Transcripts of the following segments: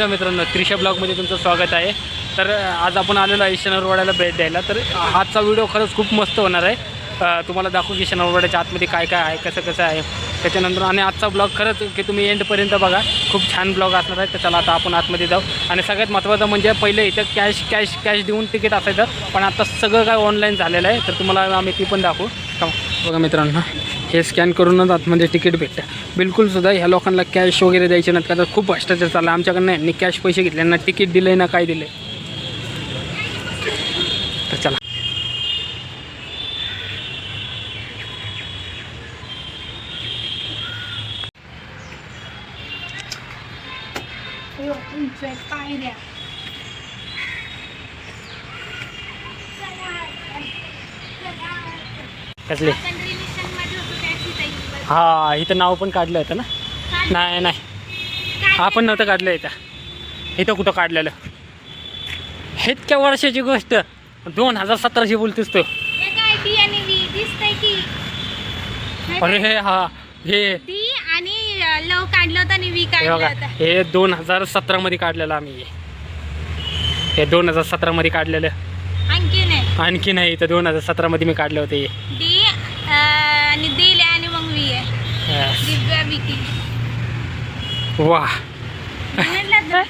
नमस्कार मित्रांनो त्रिशा ब्लॉगमध्ये तुमचं स्वागत आहे. तर आज आपण आलेलो आहे शनरवाड्याला भेट द्यायला. तर आजचा व्हिडिओ खरंच खूप मस्त होणार आहे. तुम्हाला दाखवू की शनरवाड्याच्या आतमध्ये काय काय आहे कसं कसं आहे. त्याच्यानंतर आणि आजचा ब्लॉग खरंच की तुम्ही एंडपर्यंत बघा. खूप छान ब्लॉग असणार आहे. तर चला आता आपण आतमध्ये जाऊ. आणि सगळ्यात महत्त्वाचं म्हणजे पहिले इथं कॅश कॅश कॅश देऊन तिकीट असायचं. पण आता सगळं काय ऑनलाईन झालेलं आहे. तर तुम्हाला आम्ही ती पण दाखवू. बघा मित्रांनो. हे स्कॅन करूनच आतमध्ये तिकीट भेटतं. बिलकुलसुद्धा ह्या लोकांना कॅश वगैरे द्यायचे नाहीत का? तर खूप भ्रष्टाचार चालला. आमच्याकडनं यांनी कॅश पैसे घेतले ना तिकीट दिलं ना काय दिलं तर चला. कसले? हां इथं नाव पण काढलं होतं ना? नाही नाही. आपण नव्हतं काढलं इथं. इथं कुठं काढलेलं? इतक्या वर्षाची गोष्ट. दोन हजार सतराची बोलतेस तो. अरे हे हा हे. लव काढलं होतं हे काढलं हे दोन हजार सतरामध्ये काढलेलं आम्ही. हे. हे दोन हजार सतरामध्ये काढलेलं. आणखी नाही आणखी नाही इथं दोन हजार सतरामध्ये मी काढले होते दिव्या विकी वा म्हणलं ना,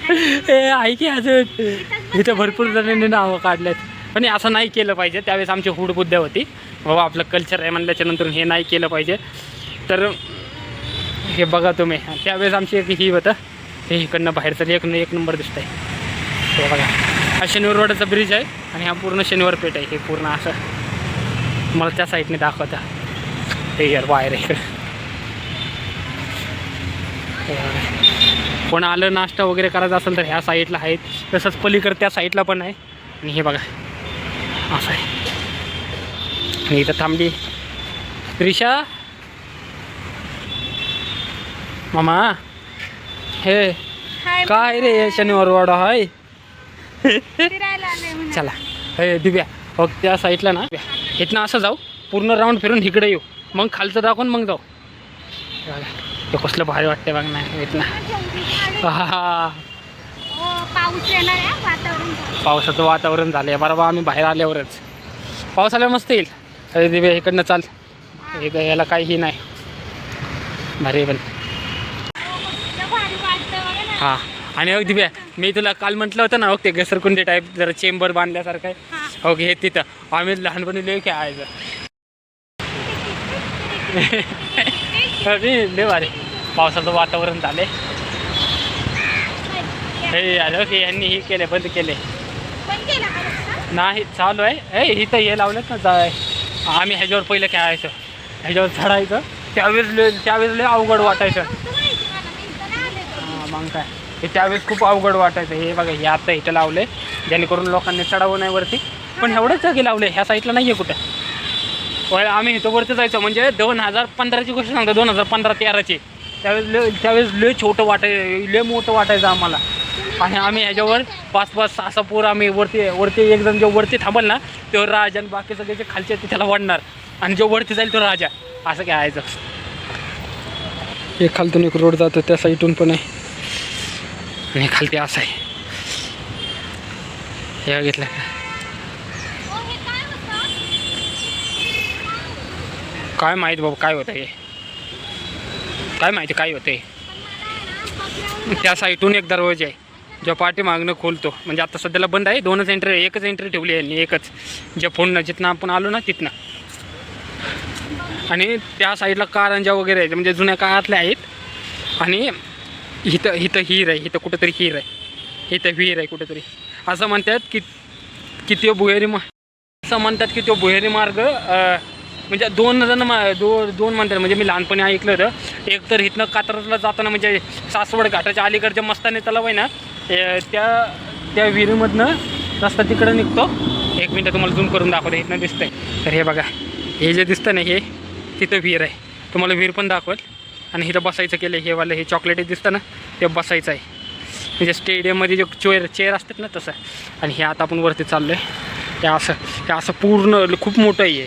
हे आहे की अजून इथं भरपूर जणांनी नावं काढलेत पण असं नाही केलं पाहिजे. त्यावेळेस आमची हुड बुद्ध्या होती. बाबा आपलं कल्चर आहे म्हणल्याच्या नंतर हे नाही केलं पाहिजे. तर हे बघा तुम्ही. त्यावेळेस आमची एक ही होतं. हे इकडनं बाहेरचं एक एक नंबर दिसत आहे हे बघा. हा शनिवार रोडाचा ब्रिज आहे आणि हा पूर्ण शनिवार पेठ आहे. हे पूर्ण असं. मला त्या साईडने दाखवतं. हे यार बाहेर इकडं. कोण आलं नाश्ता वगैरे करायचा असेल तर ह्या साईडला आहेत. तसंच पलीकडे त्या साईडला पण आहे. आणि हे बघा. असं आहे. आणि इथं थांबली. त्रिशा मामा? हे. काय रे शनिवार वाडा हाय. चला. हे दिव्या. हो त्या साईडला ना. इथनं असं जाऊ. पूर्ण राऊंड फिरून इकडे येऊ. मग खालचं दाखवून मग जाऊ. हे कसलं भारी वाटते बघ ना हा आहे वातावरण झालं. पावसाचं वातावरण झालं आहे बरोबर आम्ही बाहेर आल्यावरच. पाऊस आल्यावर मस्त येईल. अरे दिव्या इकडनं चाल. हे काय याला काहीही नाही. भारी आहे पण. ना. हां. आणि दिव्या मी तुला काल म्हटलं होतं ना ते घसरकुंडी टाईप जरा चेंबर बांधल्यासारखं आहे. हा. हो हे तिथं. आम्ही लहानपणी लय खेळायचं. अरे लय भारी. पावसाचं वातावरण झालंय. हे आलं की यांनी हे केले बंद केले? नाही चालू आहे. ए इथं हे लावलेत ना जाय आम्ही ह्याच्यावर पहिलं खेळायचं. ह्याच्यावर चढायचं. त्यावेळेस त्यावेळेस लय अवघड वाटायचं. हां, मग काय. हे त्यावेळेस खूप अवघड वाटायचं. हे बघा हे आता इथं लावले जेणेकरून लोकांनी चढावं नाही वरती. पण एवढंच जागी लावले ह्या साईडला नाही आहे कुठं आम्ही इथं वरती जायचो. म्हणजे दोन हजार पंधराची गोष्ट सांगतो. दोन हजार पंधरा तेराची. त्यावेळेस लय त्यावेळेस लय छोटं वाटायचं लय मोठं वाटायचं आम्हाला. आणि आम्ही ह्याच्यावर पाच पाच सहा सहा पोर आम्ही वरती वरती एक जण जो वरती थांबल ना तो राजा आणि बाकी सगळे जे खालचे ते त्याला वाढणार. आणि जो वरती जाईल तो राजा. असं खेळायचं हे खालतून एक रोड जातो त्या साईडून पण आहे. आणि खालती असं आहे. काय होतं? काय माहीत बाबा काय होतं हे? काय माहिती काय होते त्या साईडून एक दरवाजा आहे. जो पाठीमागनं खोलतो. म्हणजे आता सध्याला बंद आहे. दोनच एंट्री एकच एंट्री ठेवली आहे आणि एकच. ज्या फोन जिथनं आपण आलो ना तिथनं. आणि त्या साईडला कारंजा वगैरे आहेत. म्हणजे जुन्या काळातल्या आहेत. आणि इथं इथं हिर आहे. इथं कुठंतरी हिर आहे. इथं विहीर आहे कुठंतरी. असं म्हणतात की की तो भुहेरी मा असं म्हणतात की तो भुहेरी मार्ग म्हणजे दोन जण मा दो दोन म्हणतात. म्हणजे मी लहानपणी ऐकलं होतं. एक तर इथनं कात्रजला जाताना म्हणजे सासवड घाटाच्या अलीकडच्या मस्ताने तलाव आहे ना त्या त्या विहिरीमधनं रस्ता तिकडं निघतो. एक मिनटं तुम्हाला झूम करून दाखवतो इथनं दिसतंय. तर हे बघा हे जे दिसतं ना हे तिथं विहीर आहे. तुम्हाला विहीर पण दाखवल आणि इथं बसायचं केलं हे वालं हे चॉकलेट दिसतं ना ते बसायचं आहे. म्हणजे स्टेडियममध्ये जे चेअर चेअर असतात ना तसं. आणि हे आता आपण वरती चाललो आहे ते असं हे असं पूर्ण खूप मोठं आहे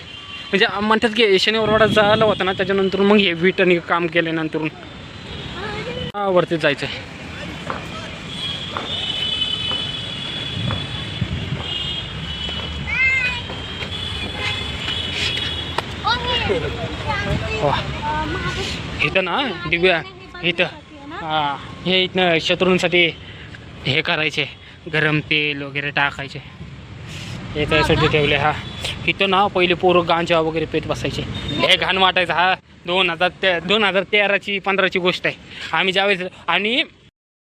म्हणजे म्हणतात की शनिवारवाडा झाला होता ना त्याच्यानंतर मग हे विटन काम केल्यानंतर वरती जायचं आहे इथं ना दिव्या इथं. हे इथनं शत्रूंसाठी हे करायचे गरम तेल वगैरे टाकायचे. हे त्यासाठी ठेवले हा. इथं ना पहिले पोरं गांजा वगैरे पेत बसायचे. हे घाण वाटायचं हा. दोन हजार ते दोन हजार तेराची पंधराची गोष्ट आहे. आम्ही ज्यावेळेस आणि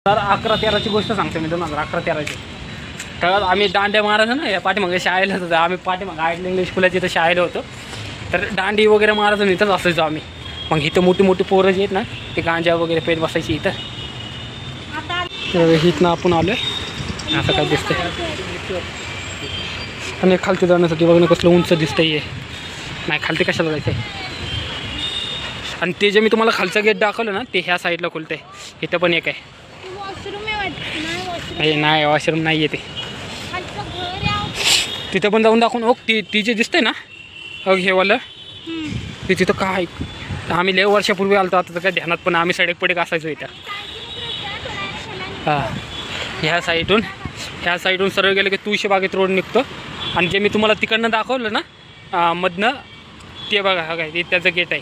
तर अकरा तेराची गोष्ट सांगतो मी दोन हजार अकरा तेराची. तर आम्ही दांड्या मारायचो ना या पाठीमागे शाळेला होतो. आम्ही पाठीमागे आयडल इंग्लिश स्कूलाची इथं शाळेला होतो. तर दांडी वगैरे मारायचो ना इथंच असायचो आम्ही. मग इथं मोठी मोठी पोरं जी आहेत ना ते गांजा वगैरे पेत बसायची इथं. तर इथनं आपण आलो आहे असं काय दिसतंय. आणि खालती जाण्यासाठी बघणं कसलं उंच दिसतंय हे. नाही खालती कशाला जायचं आहे आणि ते जे मी तुम्हाला खालचं गेट दाखवलं ना ते ह्या साईडला खुलतंय. इथं पण एक आहे. आहे नाही वॉशरूम नाही आहे तिथं पण जाऊन दाखवून ओ ती ती जे दिसतंय ना अग हे वालं. ते तिथं काय आम्ही लय वर्षापूर्वी आलतो आता तर काय ध्यानात पण आम्ही सडक पडक असायचो इथं. हां. ह्या साईडून ह्या साईडून सरळ गेलं की तुळशी बागेत रोड निघतो. आणि जे मी तुम्हाला तिकडनं दाखवलं ना मधनं ते बघा हा काय ते त्याचं गेट आहे.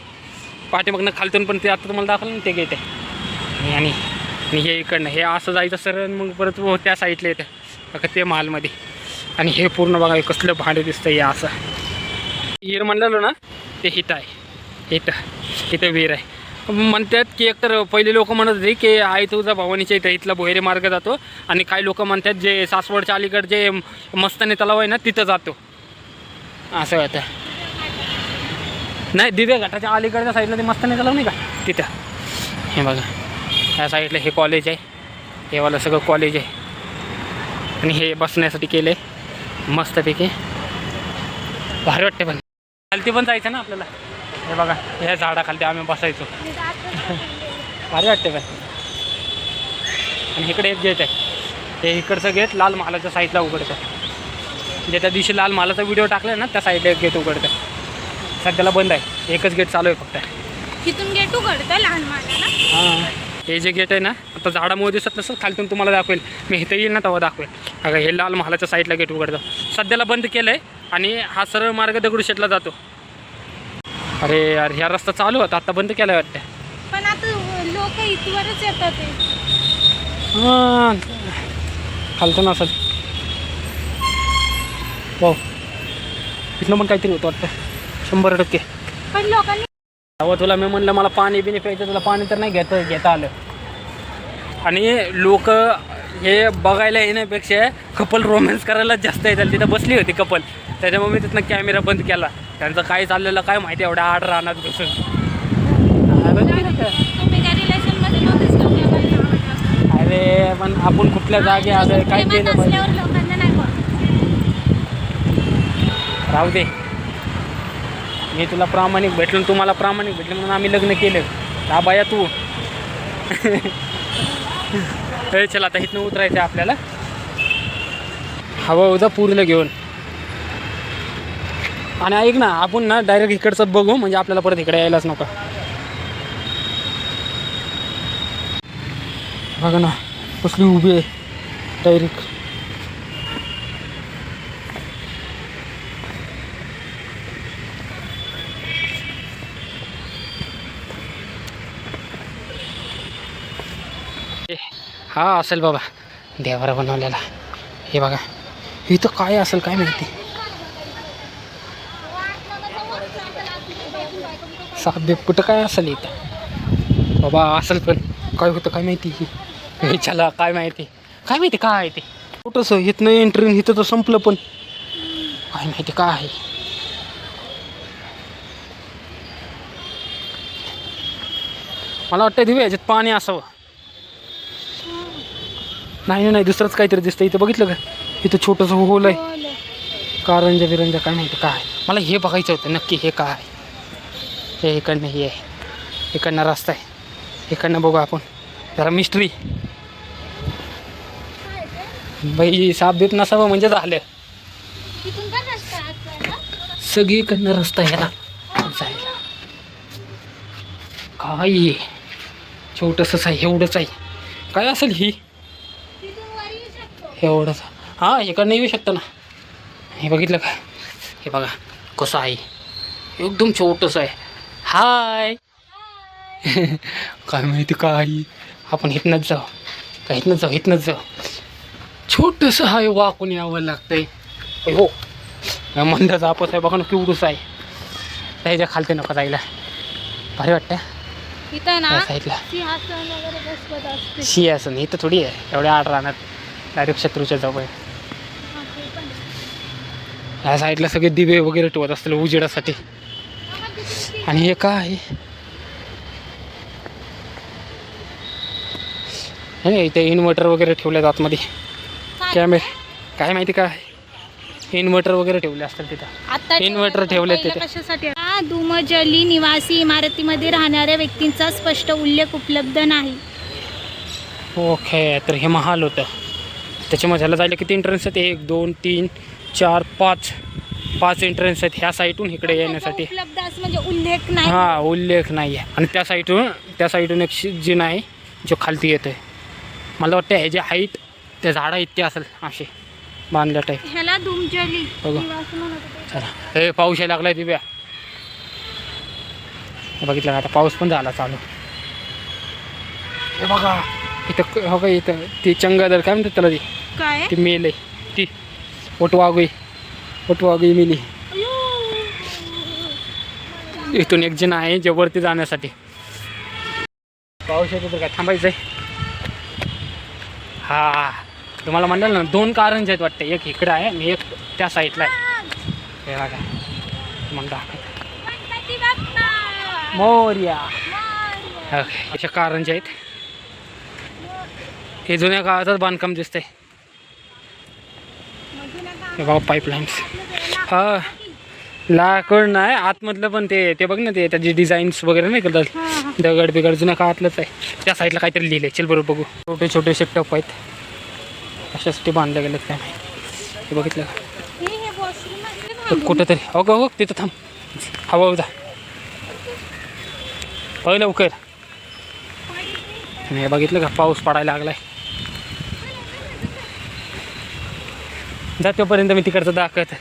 पाठीमागनं खालतून पण ते आता तुम्हाला दाखवलं ना ते गेट आहे. आणि हे इकडनं हे असं जायचं सर आणि मग परत त्या साईडला येतं. बघा ते मालमध्ये. आणि हे पूर्ण बघा कसलं भांडं दिसतं हे असं. हिर म्हणलेलं ना ते हिथं आहे. इथं हिथं विहीर आहे. म्हणतात की एकतर पहिले लोक म्हणत होते की आई तुझा भवानीच्या इथं इथला भोयरे मार्ग जातो. आणि काही लोक म्हणतात जे सासवडच्या अलीकड जे मस्तानी तलाव आहे ना तिथं जातो. असं होतं नाही दिवे घाटाच्या अलीकडच्या साईडला ते मस्तानी तलाव नाही का? तिथं. हे बघा. ह्या साईडला हे कॉलेज आहे. हे सगळं कॉलेज आहे. आणि हे बसण्यासाठी केलं आहे मस्तपैकी. भारी वाटते पण. चालते पण जायचं ना आपल्याला. हे बघा ह्या झाडाखालती आम्ही बसायचो. भारी वाटते पण आणि इकडे एक गेट आहे. ते इकडचं गेट लाल महालाच्या साईडला उघडतं. जे त्या दिवशी लाल महालाचा व्हिडिओ टाकला ना त्या साईडला एक गेट उघडतं. सध्याला बंद आहे. एकच गेट चालू आहे फक्त. तिथून गेट उघडतं लहान माला हां. हे जे गेट आहे ना आता झाडामुळे दिसत नसतं खालतून तुम्हाला दाखवेल. मी इथं येईल ना तेव्हा दाखवेल. अगं हे लाल महालाच्या साईडला गेट उघडतं. सध्याला बंद केलं आहे आणि हा सरळ मार्ग दगडूशेठला जातो. अरे यार ह्या रस्ता चालू होता आता बंद केला वाटतं पण आता लोक इथवरच येतात ते. हां. खालतं ना असं हो इथनं पण काहीतरी होतं वाटतं. शंभर टक्के. पण लोकांनी अहो तुला मी म्हणलं मला पाणी बिणी प्यायचं तुला पाणी तर नाही घेत घेता आलं. आणि लोक हे बघायला येण्यापेक्षा कपल रोमॅन्स करायलाच जास्त येतात तिथं बसली होती कपल. त्याच्यामुळे मी तिथनं कॅमेरा बंद केला. त्यांचं काय चाललेलं काय माहिती एवढ्या आठ रानात बसून. तुम्ही काय रिलेशनमध्ये नव्हतेच का? कोणाला आवडलं? अरे पण आपण कुठल्या जागे आलोय काय केलं. राहू दे. मी तुला प्रामाणिक भेटलो तुम्हाला प्रामाणिक भेटलं म्हणून आम्ही लग्न केलं. का बाया तू. हे चला आता इथनं उतरायचं आहे आपल्याला. हवा होता पुरीला घेऊन. आणि ऐक ना आपण ना डायरेक्ट इकडचं बघू म्हणजे आपल्याला परत इकडे यायलाच नको. बघा ना कसली उभी आहे. डायरेक्ट हा असेल बाबा. देवारा बनवलेला. हे बघा. इथं काय असेल काय माहिती? साप कुठं काय असेल इथं? बाबा असेल पण काय होतं काय माहिती? हे चला काय माहिती? काय माहिती काय आहे ते? कुठंसं इथनं एंट्री इथं तर संपलं पण. काय माहिती काय आहे? मला वाटतं दिवे ह्याच्यात पाणी असावं. नाही नाही, नाही दुसरंच काहीतरी दिसतं. इथं बघितलं का? इथं छोटंसं होल आहे हो. कारंजा बिरंजा काय माहिती काय. मला हे बघायचं होतं नक्की हे काय हे इकडनं हे आहे. इकडनं रस्ता आहे. इकडनं बघू आपण. जरा मिस्ट्री बाई साप बीप नसावं म्हणजे झालं? सगळीकडनं रस्ता आहे ना जायला. काय? छोटंसंच आहे एवढंच आहे. काय असेल ही तिथून वर येऊ शकतो. एवढंच. हां इकडनं येऊ शकतं ना. हे बघितलं का? हे बघा कसं आहे. एकदम छोटंसं आहे. हाय काय माहिती काय? आपण इथनंच जाऊ. का इथनंच जाऊ इथनंच जाऊ. छोटंसं हाय वाकून यावं लागतंय. हो. मंदाचा आपस आहे बघा ना केवढूस आहे. त्याच्या खालते नका जायला. भारी वाटतं इथं ना साईडला. सिंहासन इथं थोडी आहे. एवढ्या आड राहणार. डायरेक्ट शत्रूच्या जवळ. ह्या साईडला सगळे दिवे वगैरे ठेवत असतील उजेडासाठी. आणि हे काय आहे? नाही, इथे इन्व्हर्टर वगैरे ठेवले आतमध्ये. काय? कॅमेरे काय माहिती काय इन्व्हर्टर वगैरे ठेवले असतात तिथं. आता Inverter ठेवले तिथे. कशासाठी? दुमजली निवासी इमारतीमध्ये राहणाऱ्या व्यक्तींचा स्पष्ट उल्लेख उपलब्ध नाही. ओके तर हे महाल होतं. त्याच्यामध्ये ह्याला जायला किती एंट्रन्स आहेत? एक दोन तीन चार पाच. पाच एंट्रन्स आहेत ह्या साईडून इकडे येण्यासाठी. उपलब्ध असं म्हणजे उल्लेख नाही. हां उल्लेख नाही आहे. आणि त्या साईडून त्या साईडून एक जिना आहे जो खालती येतो आहे मला वाटतं ह्याची हाईट त्या झाडा इतके असेल असे बांधल्या टाईप ह्याला दुमजली बघू. चला. हे पाऊस यायला लागलाय दिव्या. हे बघितलं आता पाऊस पण झाला चालू. हे बघा. इथं हो का इथं ती चंगादर काय म्हणतात त्याला ती? काय? ती मेल. आहे ती. ओटवागुई. ओटवागुई मेली. इथून एक जण आहे जे वरती जाण्यासाठी. पाऊस येतो तर काय थांबायचं आहे हा. तुम्हाला म्हणलं ना दोन कारंज आहेत वाटतं. एक इकडं आहे आणि एक त्या साईडला आहे. हे बघा. मग दाखव मोरया. ओके. अशा कारंजे आहेत. हे जुन्या काळातच बांधकाम दिसतंय. हे बघा पाईपलाईन्स हा. लाकड नाही आतमधलं पण ते ते बघ ना ते त्याची डिझाईन्स वगैरे नाही करतात. दगड बिगड जुन्या काळातलंच आहे. त्या साईडला काहीतरी लिहिलंय. चल बरोबर बघू. छोटे छोटेसे टप आहेत. कशासाठी बांधले गेलेत काय हे बघितलं का? कुठं तरी हो हो तिथं थांब. हवा होता बघ लवकर. आणि हे बघितलं का? पाऊस पडायला लागलाय. जातोपर्यंत मी तिकडचं दाखवत.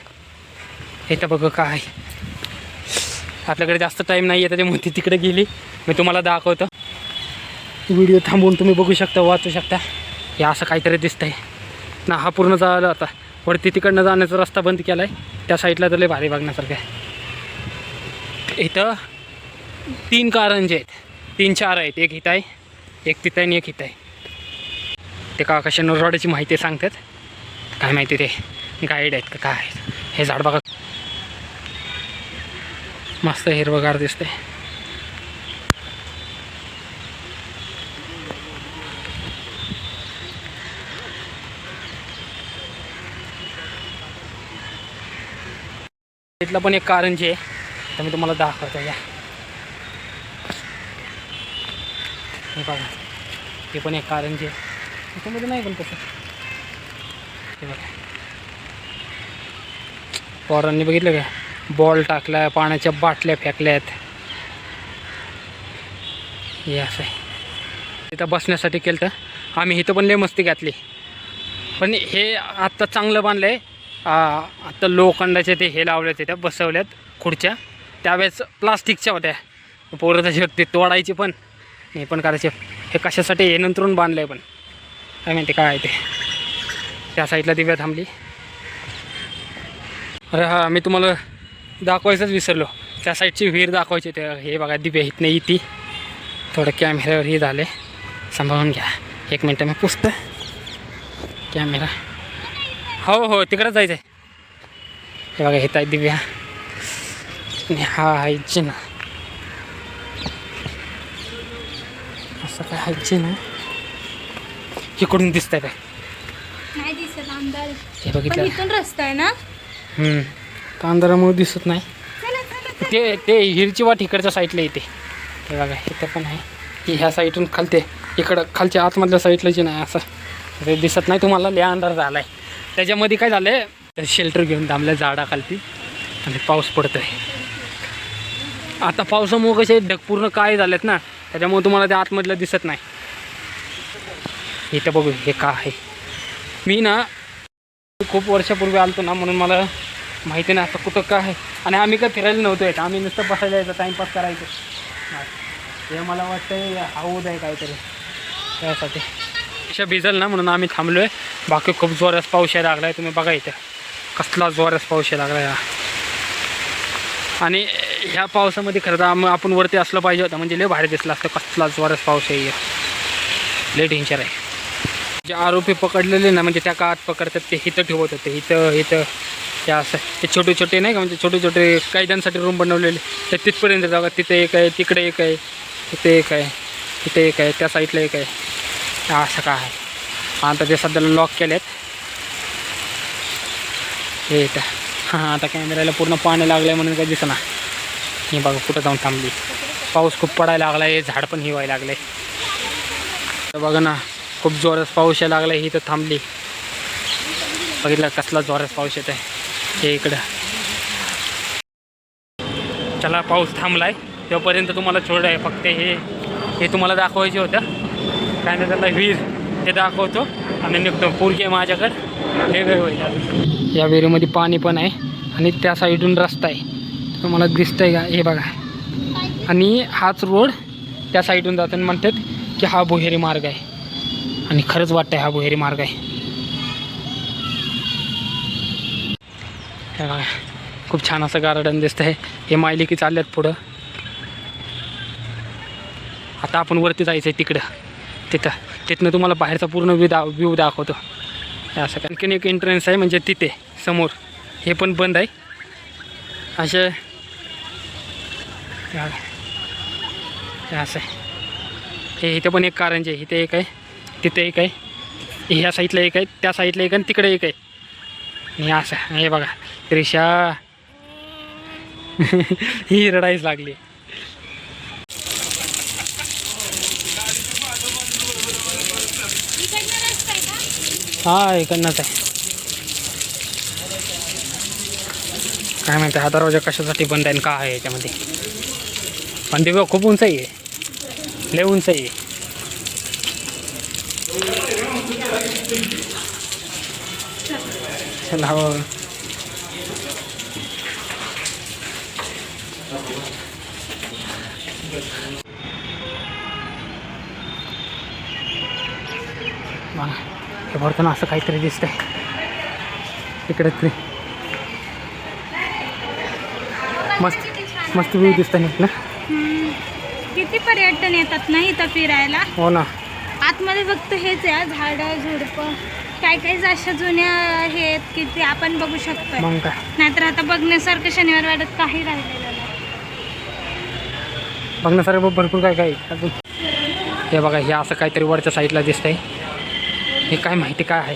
इथं बघ काय. आपल्याकडे जास्त टाईम नाही आहे त्याच्यामुळे ती तिकडे गेली. मी तुम्हाला दाखवतो. व्हिडिओ थांबवून तुम्ही बघू शकता वाचू शकता. हे असं काहीतरी दिसतंय. ना हा पूर्ण झाला आता वरती तिकडनं जाण्याचा रस्ता बंद केला आहे त्या साईडला तर लय भारी बघण्यासारखं आहे. इथं तीन कारंजे आहेत. तीन चार आहेत. एक इथं आहे एक तिथं आहे आणि एक इथं आहे. ते का कशा रोडाची माहिती सांगतात. काय माहिती ते? गाईड आहेत का? काय हे झाड बघा. मस्त हिरवगार दिसते इथलं पण एक कारंजे आहे तर मी तुम्हाला दाखवतो या. हे बघा. ते पण एक कारंजे आहे. त्याच्यामध्ये नाही पण कसं हे बघा. पोरांनी बघितलं का? बॉल टाकला पाण्याच्या बाटल्या फेकल्यात. हे असं आहे. इथं बसण्यासाठी केलं तर आम्ही इथं पण लय मस्ती घातली. पण हे आत्ता चांगलं बांधलं आहे आत्ता लोखंडाचे ते हे लावले त्या बसवल्यात खुर्च्या. त्यावेळेस प्लास्टिकच्या होत्या. पोरं तशी ते तोडायचे पण. हे पण करायचे. हे कशासाठी? हे नंतरून बांधलं आहे पण. काय माहिती काय आहे ते. त्या साईडला दिव्या थांबली. अरे हां मी तुम्हाला दाखवायचंच विसरलो. त्या साईडची विहीर दाखवायची ते हे बघा दिव्या इथं. नाही ती थोडं कॅमेऱ्यावर हे झाले सांभाळून घ्या. एक मिनटं मी पुसतं कॅमेरा. हो हो तिकडंच जायचं आहे हे बघा येत आहे दिव्या. हा ऐकची ना असं काय हायची ना इकडून दिसतंय आहे बघितलं. इथून रस्ता आहे ना? हम्म. कांदारामुळे दिसत नाही. ते ते हिरची वाट इकडच्या साईडला येते. हे बघा इथं पण आहे. की ह्या साईडून खालते. इकडं खालच्या आतमधल्या साईडला जे नाही असं. ते दिसत नाही तुम्हाला लय अंधार झाला आहे त्याच्यामध्ये काय झालं आहे शेल्टर घेऊन थांबलं झाडाखालती. आणि पाऊस पडतो आहे आता पावसामुळे कसे ढग पूर्ण काय झालेत ना त्याच्यामुळे तुम्हाला ते आतमधलं दिसत नाही. इथं बघू हे का आहे? मी ना खूप वर्षापूर्वी आलतो ना म्हणून मला माहिती नाही असं कुठं काय आहे. आणि आम्ही काय फिरायला नव्हतो येत. आम्ही नुसतं बसायला यायचं टाईमपास करायचं. हे मला वाटतं हौद आहे काहीतरी. त्यासाठी. अशा भिजल ना म्हणून आम्ही थांबलो आहे बाकी खूप जोरात पाऊस यायला लागला आहे तुम्ही बघा इथं. कसला जोरात पाऊस यायला लागला आहे आणि ह्या पावसामध्ये खरं तर आपण वरती असलं पाहिजे होतं. म्हणजे लय भारी दिसलं असतं. कसला जोरात पाऊस आहे लय डेंजर आहे. जे आरोपी पकडलेले ना म्हणजे त्या काळात पकडतात ते हिथं ठेवत होते. इथं इथं ते असं. ते छोटे छोटे नाही का म्हणजे छोटे छोटे कैद्यांसाठी रूम बनवलेले. तर तिथपर्यंत जागा तिथे एक आहे तिकडे एक आहे तिथे एक आहे तिथे एक आहे त्या साईडला एक आहे. असं काय आहे. आता ते सध्याला लॉक केलेत. हे इथं हां आता कॅमेऱ्याला पूर्ण पाणी लागलं आहे म्हणून काही दिसना. हे बघा कुठं जाऊन थांबली. पाऊस खूप पडायला लागला आहे झाड पण हिवायला लागलं तर बघा ना खूप जोरात पाऊस यायला लागला ही तर थांबली. बघितलं कसला जोरात पाऊस येत आहे हे इकडं. चला पाऊस थांबलाय. तोपर्यंत तुम्हाला छोड आहे फक्त हे हे तुम्हाला दाखवायचे होतं. काय नाही त्याला विहीर. ते दाखवतो. आणि निघतो. पोरगी माझ्याकडं. हे वेळ होईल या विहिरीमध्ये पाणी पण आहे. आणि त्या साईडून रस्ता आहे. तुम्हाला दिसतंय का? हे बघा. आणि हाच रोड त्या साईडून जाताना म्हणतात की हा भुहेरी मार्ग आहे. आणि खरंच वाटतं हा भुहेरी मार्ग आहे. खूप छान असं गार्डन दिसतं आहे हे मायलिकी चालल्यात पुढं. आता आपण वरती जायचं आहे तिकडं. तिथं. तिथनं तुम्हाला बाहेरचा पूर्ण व्यू दा व्यू दाखवतो. हे असं आणखीन एक एंट्रन्स आहे म्हणजे तिथे समोर. हे पण बंद आहे. असे असं आहे. हे इथं पण एक कारंजे आहे. इथे एक आहे. तिथे एक आहे. ह्या साईडला एक आहे त्या साईडला एक आणि तिकडे एक आहे. असं हे बघा त्रिशा. ही रडाईच लागली. हा इकडनंच आहे. काय माहिती हा दरवाजा कशासाठी बंद आहे आणि आहे याच्यामध्ये. पण ते खूप उंच आहे. लय उंच आहे. चला हो भरताना असं काहीतरी दिसतंय तिकडे ते मस्त मस्त व्ह्यू दिसतं नाही ना. किती पर्यटन येतात ना इथं फिरायला? हो ना. आतमध्ये फक्त हेच आहे हा, झाडं झुडपं. काय काय अशा जुन्या हे आहेत की ते आपण बघू शकतो मग काय? नाहीतर आता बघण्यासारखं शनिवार वाड्यात काही राहिलेलं नाही. बघण्यासारखं भरपूर काय काय आहे अजून. हे बघा हे असं काहीतरी वरच्या साईडला दिसतंय. हे काय माहिती काय आहे?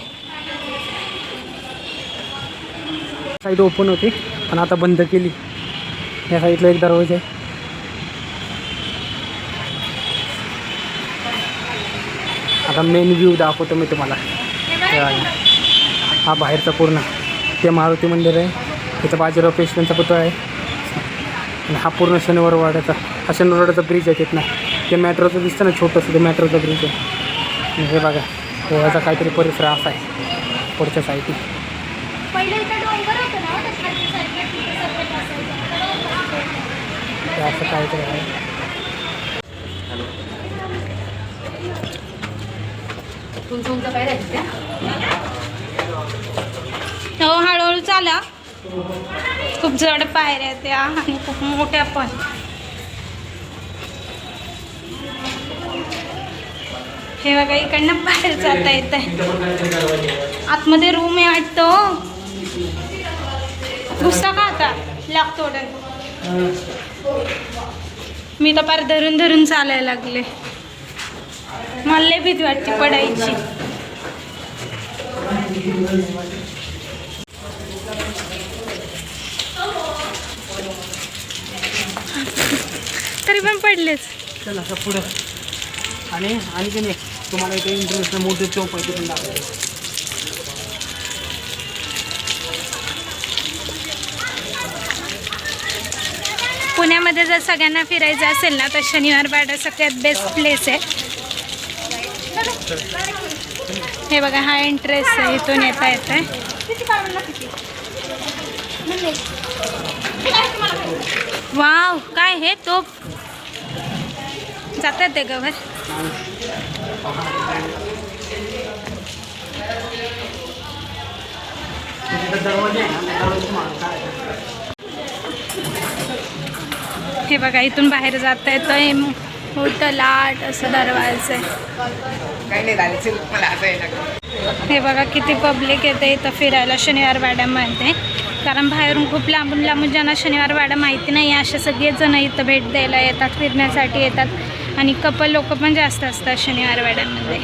साईड ओपन होती पण आता बंद केली. या साईडला एक दरवाजा आहे. आता मेन व्ह्यू दाखवतो मी तुम्हाला. हे. हा बाहेरचा पूर्ण. ते मारुती मंदिर आहे. इथं बाजीराव पेशव्यांचा पुतळा आहे. आणि हा पूर्ण शनिवार वाड्याचा हा शनिवार वाड्याचा ब्रिज आहे तिथनं. ते मेट्रोचं दिसतं ना छोटंसं ते मेट्रोचं ब्रिज आहे. हे बघा गोव्याचा काहीतरी परिसर असा आहे. पुढच्या साईडने पहिले इथं डोंगर होतं ना त्या खालच्या साईडला तिथे सर्व असायचं. तुमचं असं काहीतरी हो हळूहळू चाला. खूप जड पायऱ्या त्या आणि खूप मोठ्या पण. हे बघा इकडनं बाहेर जाता येत आहे. आतमध्ये रूम आहे वाटतं हो. घुसता का आता? लागतो मी तर पार धरून धरून चालायला लागले. मला लय भीती वाटते पडायची. तरी पण पडलेच. चल असं पुढं. आणि आणखी नाही तुम्हाला इथे इंटरनॅशनल मोठे चौक आहे तिथून दाखवतो. पुण्यामध्ये जर सगळ्यांना फिरायचं असेल ना तर शनिवार वाडा सगळ्यात बेस्ट प्लेस आहे. हे बघा हा इंटरेस्ट आहे इथून येता येत आहे वाव काय हे? तोप जातात ते गवर हे बघा इथून बाहेर जाता येतंय. मोठं लाट असं दरवाजा. आहे हे बघा किती पब्लिक येते इथं फिरायला शनिवार वाड्यामध्ये कारण बाहेरून खूप लांबून लांबून ज्यांना शनिवार वाडा माहिती नाही असे सगळेच जण इथं भेट द्यायला येतात फिरण्यासाठी येतात. आणि कपल लोक पण जास्त असतात शनिवार वाड्यामध्ये.